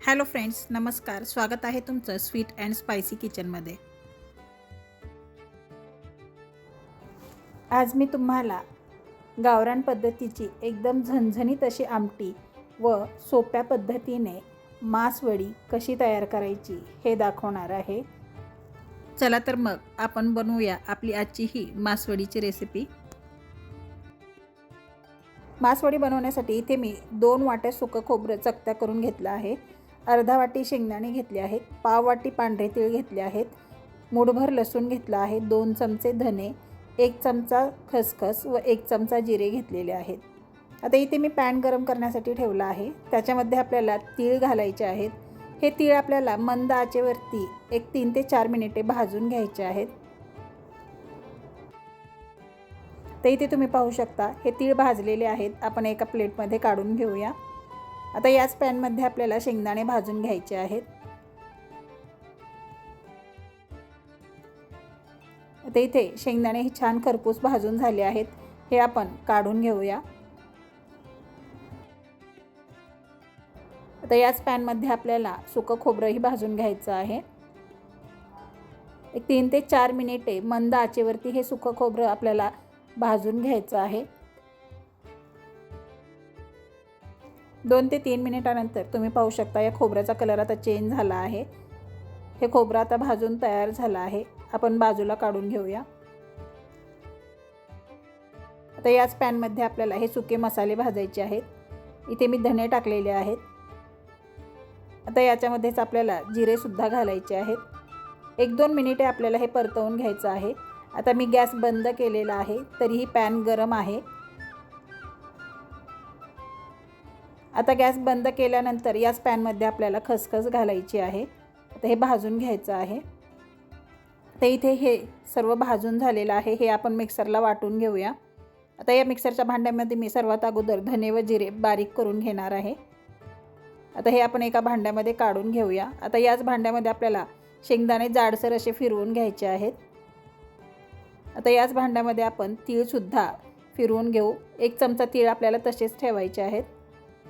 Hello friends नमस्कार. स्वागत आहे तुमचं स्वीट अँड स्पायसी किचनमध्ये. आज मी तुम्हाला गावरान पद्धतीची एकदम झणझणीत अशी आमटी व सोप्या पद्धतीने मासवडी कशी तयार करायची हे दाखवणार आहे. चला तर मग आपण बनवूया आपली आजची ही मासवडीची रेसिपी मासवडी बनवण्यासाठी इथे मी दोन वाट्या सुकं खोबरं चकत्या करून घेतलं आहे. अर्धा वाटी शेंगदाणे घेतले आहेत पाव वाटी पांढरे तीळ घेतले आहेत मुठभर लसूण घेतला आहे दोन चमचे धने एक चमचा खसखस व एक चमचा जिरे घेतलेले आहेत. आता इथे मी पॅन गरम करण्यासाठी ठेवला आहे. त्याच्यामध्ये आपल्याला तीळ घालायचे आहेत. हे तीळ आपल्याला मंद आचेवरती एक तीन ते चार मिनिटे भाजून घ्यायचे आहेत. तर इथे तुम्ही पाहू शकता हे तीळ भाजलेले आहेत. आपण एका प्लेटमध्ये काढून घेऊया. आता याच पॅनमध्ये आपल्याला शेंगदाणे भाजून घ्यायचे आहेत. आता इथे शेंगदाणे हे छान खरपूस भाजून झाले आहेत. हे आपण काढून घेऊया. आता याच पॅनमध्ये आपल्याला सुकं खोबरंही भाजून घ्यायचं आहे. एक तीन ते चार मिनिटे मंद आचेवरती हे सुकं खोबरं आपल्याला भाजून घ्यायचं आहे. दोन ते तीन मिनिटानंतर तुम्ही पाहू शकता या खोबऱ्याचा कलर आता चेंज झाला आहे. हे खोबरं आता भाजून तयार झालं आहे. आपण बाजूला काढून घेऊया. आता याच पॅनमध्ये आपल्याला हे सुके मसाले भाजायचे आहेत. इथे मी धणे टाकलेले आहेत. आता याच्यामध्येच आपल्याला जिरेसुद्धा घालायचे आहेत. एक दोन मिनिटे आपल्याला हे परतवून घ्यायचं आहे. आता मी गॅस बंद केलेला आहे. तरीही पॅन गरम आहे. आता गॅस बंद केल्यानंतर याच पॅनमध्ये आपल्याला खसखस घालायची आहे. आता हे भाजून घ्यायचं आहे. तर इथे हे सर्व भाजून झालेलं आहे. हे आपण मिक्सरला वाटून घेऊया. आता या मिक्सरच्या भांड्यामध्ये मी सर्वात अगोदर धने व जिरे बारीक करून घेणार आहे. आता हे आपण एका भांड्यामध्ये काढून घेऊया. आता याच भांड्यामध्ये आपल्याला शेंगदाणे जाडसर असे फिरवून घ्यायचे आहेत. आता याच भांड्यामध्ये आपण तीळसुद्धा फिरवून घेऊ. एक चमचा तीळ आपल्याला तसेच ठेवायचे आहेत.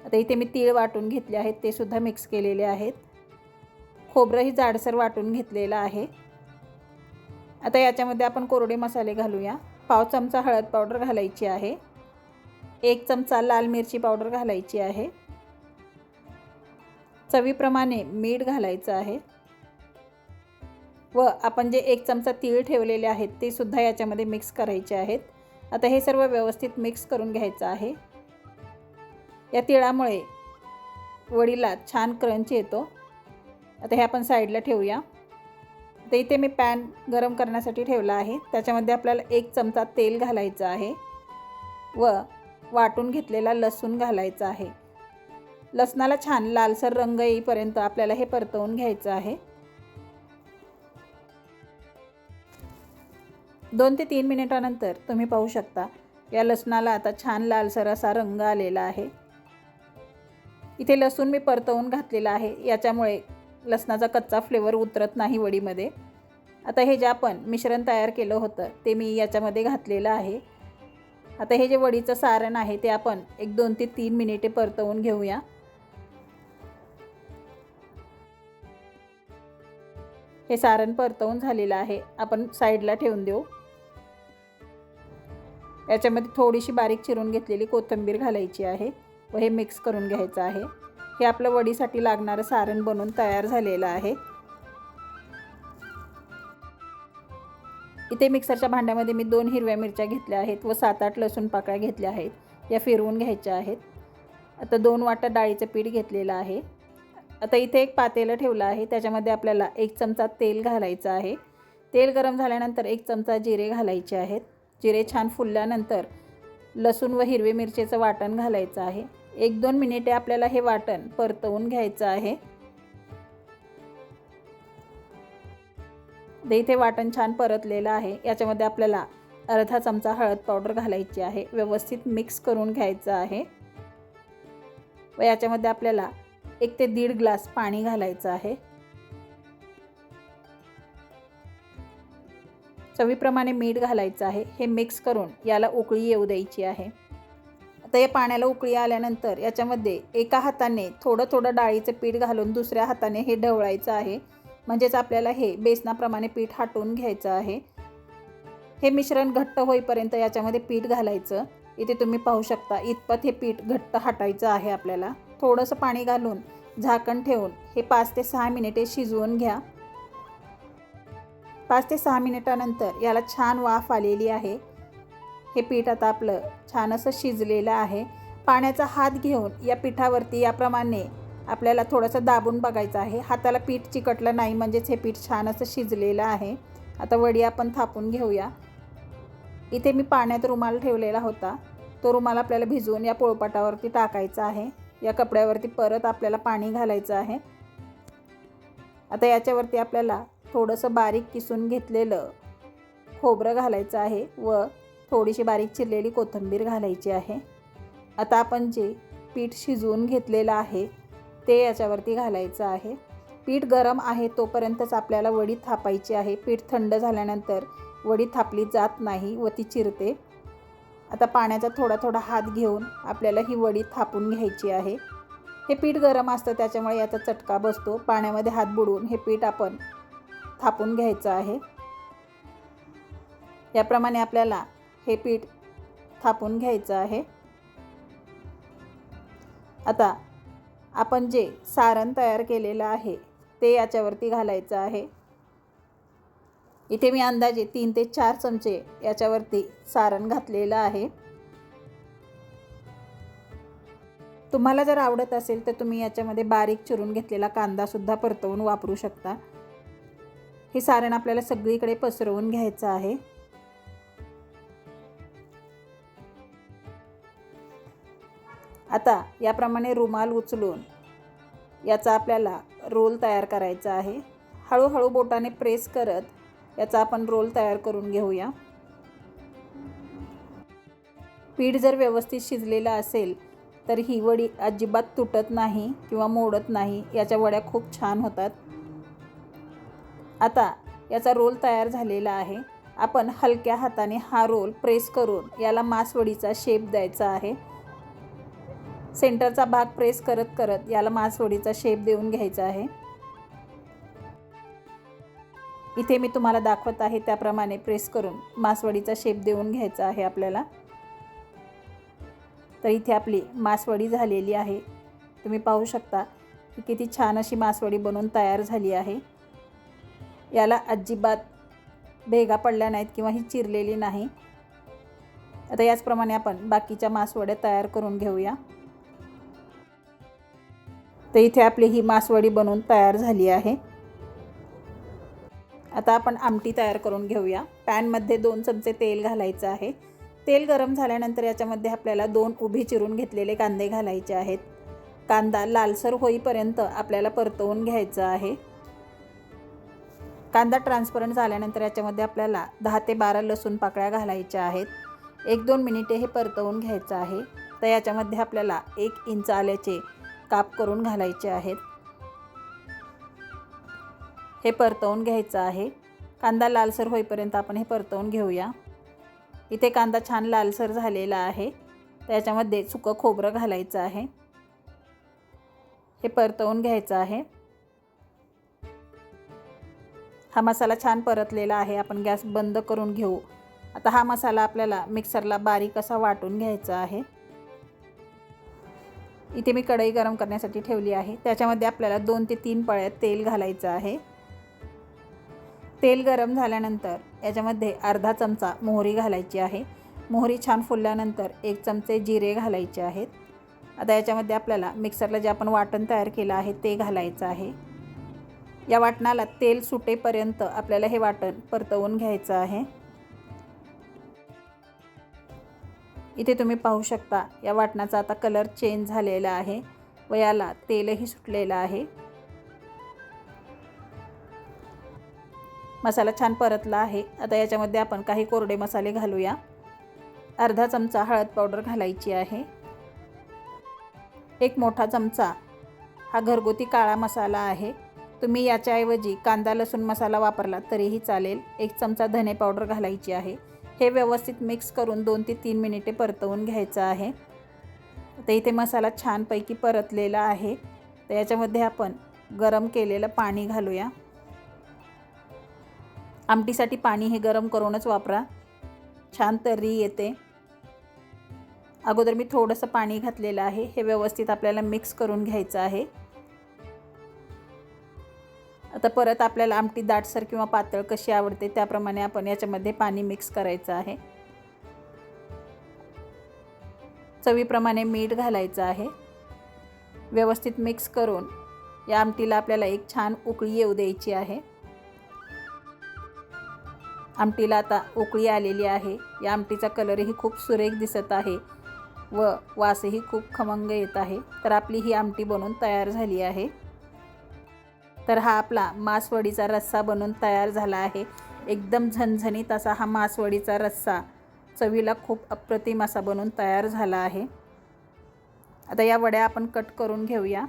आता इथे मी तीळ वाटून घेतले आहेत ते सुद्धा मिक्स केलेले आहेत. खोबरंही जाडसर वाटून घेतलेलं आहे. आता याच्यामध्ये आपण कोरडे मसाले घालूया. पाव चमचा हळद पावडर घालायची आहे. एक चमचा लाल मिरची पावडर घालायची आहे. चवीप्रमाणे मीठ घालायचं आहे. व आपण जे एक चमचा तीळ ठेवलेले आहेत ते सुद्धा याच्यामध्ये मिक्स करायचे आहेत. आता हे सर्व व्यवस्थित मिक्स करून घ्यायचं आहे. या तिळामुळे वडीला छान क्रंच येतो. आता हे आपण साईडला ठेवूया. तर इथे मी पॅन गरम करण्यासाठी ठेवला आहे. त्याच्यामध्ये आपल्याला एक चमचा तेल घालायचं आहे व वाटून घेतलेला लसूण घालायचा आहे. लसणाला छान लालसर रंग येईपर्यंत आपल्याला हे परतवून घ्यायचं आहे. दोन ते तीन मिनिटानंतर तुम्ही पाहू शकता या लसणाला आता छान लालसर असा रंग आलेला आहे. इथे लसूण मी परतवून घातलेला आहे. याच्यामुळे लसणाचा कच्चा फ्लेवर उतरत नाही वडीमध्ये. आता हे जे आपण मिश्रण तयार केलं होतं ते मी याच्यामध्ये घातलेलं आहे. आता हे जे वडीचं सारण आहे ते आपण एक दोन ते तीन मिनिटे परतवून घेऊया. हे सारण परतवून झालेलं आहे. आपण साईडला ठेवून देऊ. याच्यामध्ये थोडीशी बारीक चिरून घेतलेली कोथिंबीर घालायची आहे. व हे मिक्स करून घ्यायचं आहे. हे आपलं वडीसाठी लागणारं सारण बनवून तयार झालेलं आहे. इथे मिक्सरच्या भांड्यामध्ये मी दोन हिरव्या मिरच्या घेतल्या आहेत व सात आठ लसूण पाकळ्या घेतल्या आहेत. या फिरवून घ्यायच्या आहेत. आता दोन वाटा डाळीचं पीठ घेतलेलं आहे. आता इथे एक पातेलं ठेवलं आहे. त्याच्यामध्ये आपल्याला एक चमचा तेल घालायचं आहे. तेल गरम झाल्यानंतर एक चमचा जिरे घालायचे आहेत. जिरे छान फुलल्यानंतर लसूण व हिरवी मिरचीचं वाटण घालायचं आहे. एक दोन मिनिटे आपल्याला हे वाटण परतवून घ्यायचं आहे. ते इथे वाटण छान परतलेलं आहे. याच्यामध्ये आपल्याला अर्धा चमचा हळद पावडर घालायची आहे. व्यवस्थित मिक्स करून घ्यायचं आहे. व याच्यामध्ये आपल्याला एक ते दीड ग्लास पाणी घालायचं आहे. चवीप्रमाणे मीठ घालायचं आहे. हे मिक्स करून याला उकळी येऊ द्यायची आहे. ते पाण्याला उकळी आल्यानंतर याच्यामध्ये एका हाताने थोडं थोडं डाळीचं पीठ घालून दुसऱ्या हाताने हे ढवळायचं आहे. म्हणजेच आपल्याला हे बेसनाप्रमाणे पीठ हाटून घ्यायचं आहे. हे मिश्रण घट्ट होईपर्यंत याच्यामध्ये पीठ घालायचं. इथे तुम्ही पाहू शकता इतपत हे पीठ घट्ट हाटायचं आहे आपल्याला. थोडंसं पाणी घालून झाकण ठेवून हे पाच ते सहा मिनिटे शिजवून घ्या. पाच ते सहा मिनिटानंतर याला छान वाफ आलेली आहे. हे पीठ आता आपलं छान असं शिजलेलं आहे. पाण्याचा हात घेऊन या पिठावरती याप्रमाणे आपल्याला थोडंसं दाबून बघायचं आहे. हाताला पीठ चिकटलं नाही म्हणजेच हे पीठ छान असं शिजलेलं आहे. आता वडी आपण थापून घेऊया. इथे मी पाण्यात रुमाल ठेवलेला होता. तो रुमाल आपल्याला भिजवून या पोळपाटावरती टाकायचा आहे. या कपड्यावरती परत आपल्याला पाणी घालायचं आहे. आता याच्यावरती आपल्याला थोडंसं बारीक किसून घेतलेलं खोबरं घालायचं आहे व थोडीशी बारीक चिरलेली कोथिंबीर घालायची आहे. आता आपण जे पीठ शिजवून घेतलेलं आहे ते याच्यावरती घालायचं आहे. पीठ गरम आहे तोपर्यंतच आपल्याला वडी थापायची आहे. पीठ थंड झाल्यानंतर वडी थापली जात नाही व ती चिरते. आता पाण्याचा थोडा थोडा हात घेऊन आपल्याला ही वडी थापून घ्यायची आहे. हे पीठ गरम असतं त्याच्यामुळे याचा चटका बसतो. पाण्यामध्ये हात बुडवून हे पीठ आपण थापून घ्यायचं आहे. याप्रमाणे आपल्याला हे पीठ थापून घ्यायचं आहे. आता आपण जे सारण तयार केलेलं आहे ते याच्यावरती घालायचं आहे. इथे मी अंदाजे तीन ते चार चमचे याच्यावरती सारण घातलेलं आहे. तुम्हाला जर आवडत असेल तर तुम्ही याच्यामध्ये बारीक चिरून घेतलेला कांदासुद्धा परतवून वापरू शकता. हे सारण आपल्याला सगळीकडे पसरवून घ्यायचं आहे. आता याप्रमाणे रुमाल उचलून याचा आपल्याला रोल तयार करायचा आहे. हळूहळू बोटाने प्रेस करत याचा आपण रोल तयार करून घेऊया. पीठ जर व्यवस्थित शिजलेलं असेल तर ही वडी अजिबात तुटत नाही किंवा मोडत नाही याच्या वड्या खूप छान होतात. आता याचा रोल तयार झालेला आहे. आपण हलक्या हाताने हा रोल प्रेस करून याला मासवडीचा शेप द्यायचा आहे. सेंटरचा भाग प्रेस करत करत याला मासवडीचा शेप देऊन घ्यायचा आहे. इथे मी तुम्हाला दाखवत आहे त्याप्रमाणे प्रेस करून मासवडीचा शेप देऊन घ्यायचा आहे आपल्याला. तर इथे आपली मासवडी झालेली आहे. तुम्ही पाहू शकता की किती छान अशी मासवडी बनवून तयार झाली आहे. याला अजिबात भेगा पडल्या नाहीत किंवा ही चिरलेली नाही. आता याचप्रमाणे आपण बाकीच्या मासवड्या तयार करून घेऊया. तर इथे आपली ही मासवडी बनवून तयार झाली आहे. आता आपण आमटी तयार करून घेऊया. पॅनमध्ये दोन चमचे तेल घालायचं आहे. तेल गरम झाल्यानंतर याच्यामध्ये आपल्याला दोन उभी चिरून घेतलेले कांदे घालायचे आहेत. कांदा लालसर होईपर्यंत आपल्याला परतवून घ्यायचं आहे. कांदा ट्रान्सपरंट झाल्यानंतर याच्यामध्ये आपल्याला दहा ते बारा लसूण पाकळ्या घालायच्या आहेत. एक दोन मिनिटे हे परतवून घ्यायचं आहे. तर याच्यामध्ये आपल्याला एक इंच आल्याचे काप करून घालायचे आहेत. हे परतवून घ्यायचं आहे. कांदा लालसर होईपर्यंत आपण हे परतवून घेऊया. इथे कांदा छान लालसर झालेला आहे. त्याच्यामध्ये सुकं खोबरं घालायचं आहे. हे परतवून घ्यायचं आहे. हा मसाला छान परतलेला आहे. आपण गॅस बंद करून घेऊ. आता हा मसाला आपल्याला मिक्सरला बारीक असा वाटून घ्यायचा आहे. इथे मी कढई गरम करण्यासाठी ठेवली आहे. त्याच्यामध्ये आपल्याला दोन ते तीन पळ्यात तेल घालायचं आहे. तेल गरम झाल्यानंतर याच्यामध्ये अर्धा चमचा मोहरी घालायची आहे. मोहरी छान फुलल्यानंतर एक चमचे जिरे घालायचे आहेत. आता याच्यामध्ये आपल्याला मिक्सरला जे आपण वाटण तयार केलं आहे ते घालायचं आहे. या वाटणाला तेल सुटेपर्यंत आपल्याला हे वाटण परतवून घ्यायचं आहे. इथे तुम्ही पाहू शकता या वाटणाचा आता कलर चेंज झालेला आहे व याला तेलही सुटलेलं आहे. मसाला छान परतला आहे. आता याच्यामध्ये आपण काही कोरडे मसाले घालूया. अर्धा चमचा हळद पावडर घालायची आहे. एक मोठा चमचा हा घरगुती काळा मसाला आहे. तुम्ही याच्याऐवजी कांदा लसूण मसाला वापरला तरीही चालेल. एक चमचा धने पावडर घालायची आहे. हे व्यवस्थित मिक्स करून दोन ते तीन मिनिटे परतवून घ्यायचं आहे. तर इथे मसाला छानपैकी परतलेला आहे. तर याच्यामध्ये आपण गरम केलेलं पाणी घालूया. आमटीसाठी पाणी हे गरम करूनच वापरा. छान तर्री येते. अगोदर मी थोडंसं पाणी घातलेलं आहे. हे व्यवस्थित आपल्याला मिक्स करून घ्यायचं आहे. आता परत आपल्याला आमटी दाटसर किंवा पातळ कशी आवडते त्याप्रमाणे आपण याच्यामध्ये पाणी मिक्स करायचं आहे. चवीप्रमाणे मीठ घालायचं आहे. व्यवस्थित मिक्स करून या आमटीला आपल्याला एक छान उकळी येऊ द्यायची आहे. आमटीला आता उकळी आलेली आहे. या आमटीचा कलरही खूप सुरेख दिसत आहे व वासही खूप खमंग येत आहे. तर आपली ही आमटी बनून तयार झाली आहे. तर हा आपला मासवडीचा रस्सा बनून तयार झाला आहे. एकदम झणझणीत असा हा मासवडीचा रस्सा चवीला खूप अप्रतिम असा बनून तयार झाला आहे. आता या वड्या आपण कट करून घेऊया.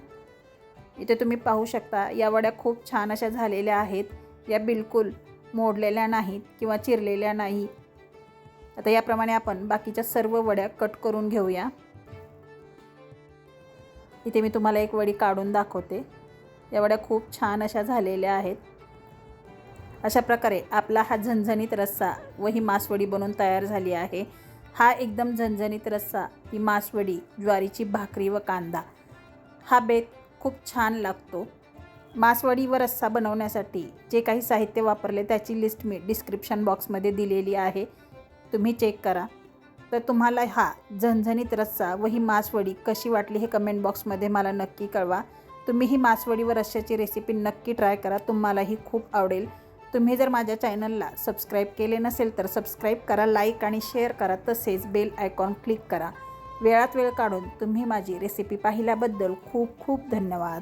इथे तुम्ही पाहू शकता या वड्या खूप छान अशा झालेल्या आहेत. या बिलकुल मोडलेल्या नाहीत किंवा चिरलेल्या नाही. आता याप्रमाणे आपण बाकीच्या सर्व वड्या कट करून घेऊया. इथे मी तुम्हाला एक वडी काढून दाखवते. एवढ्या खूप छान अशा झालेल्या आहेत. अशा प्रकारे आपला हा झणझणीत रस्सा व ही मासवडी बनवून तयार झाली आहे. हा एकदम झणझणीत रस्सा ही मासवडी ज्वारीची भाकरी व कांदा हा बेत खूप छान लागतो. मासवडी व रस्सा बनवण्यासाठी जे काही साहित्य वापरले त्याची लिस्ट मी डिस्क्रिप्शन बॉक्समध्ये दिलेली आहे. तुम्ही चेक करा. तर तुम्हाला हा झणझणीत रस्सा व ही मासवडी कशी वाटली हे कमेंट बॉक्समध्ये मला नक्की कळवा. तुम्ही ही मासवडीवर रश्श्याची रेसिपी नक्की ट्राय करा. तुम्हालाही खूप आवडेल. तुम्ही जर माझ्या चॅनलला सबस्क्राईब केले नसेल तर सबस्क्राईब करा लाईक आणि शेअर करा. तसेच बेल आयकॉन क्लिक करा. वेळात वेळ काढून तुम्ही माझी रेसिपी पाहिल्याबद्दल खूप खूप धन्यवाद.